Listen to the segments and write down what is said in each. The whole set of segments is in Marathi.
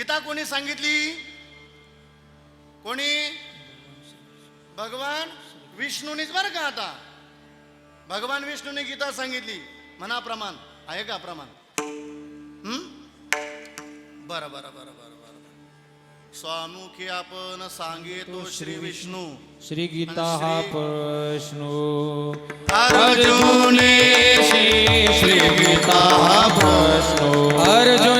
गीता कोणी सांगितली? कोणी? भगवान विष्णूनीच बरं का आता? भगवान विष्णूने गीता सांगितली. म्हणा प्रमाण. आहे का प्रमाण? बरं बरं बरं बरं बरं स्वामुखी आपण सांगेतो श्री विष्णू. श्री गीता हा प्रश्नो. अर्जुने श्री गीता हा प्रश्नो. हा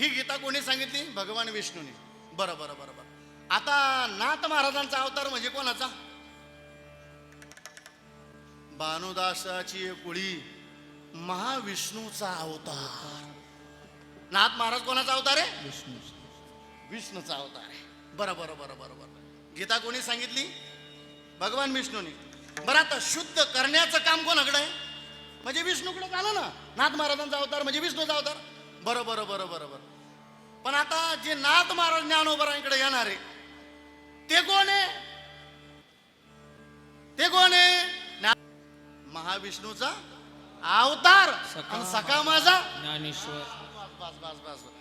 ही गीता कोणी सांगितली? भगवान विष्णूने. बरं बरं बरं बरं. आता नाथ महाराजांचा अवतार म्हणजे कोणाचा? भानुदासाची कुळी महाविष्णूचा अवतार. नाथ महाराज कोणाचा अवतार आहे? विष्णू विष्णूचा अवतार आहे. बरं बरं बरं बरं बरं. गीता कोणी सांगितली? भगवान विष्णूने. बरं आता शुद्ध करण्याचं काम कोणाकडे आहे? म्हणजे विष्णूकडे झालं ना. नाथ महाराजांचा अवतार म्हणजे विष्णूचा अवतार. बरं बरं बरं बरं बरं पण आता जे नाथ महाराज ज्ञानोबरांकडे येणार आहे. ते कोण आहे? ते कोण आहे? महाविष्णूचा अवतार सखा माझा. ज्ञानेश्वर. बस बस बस बस.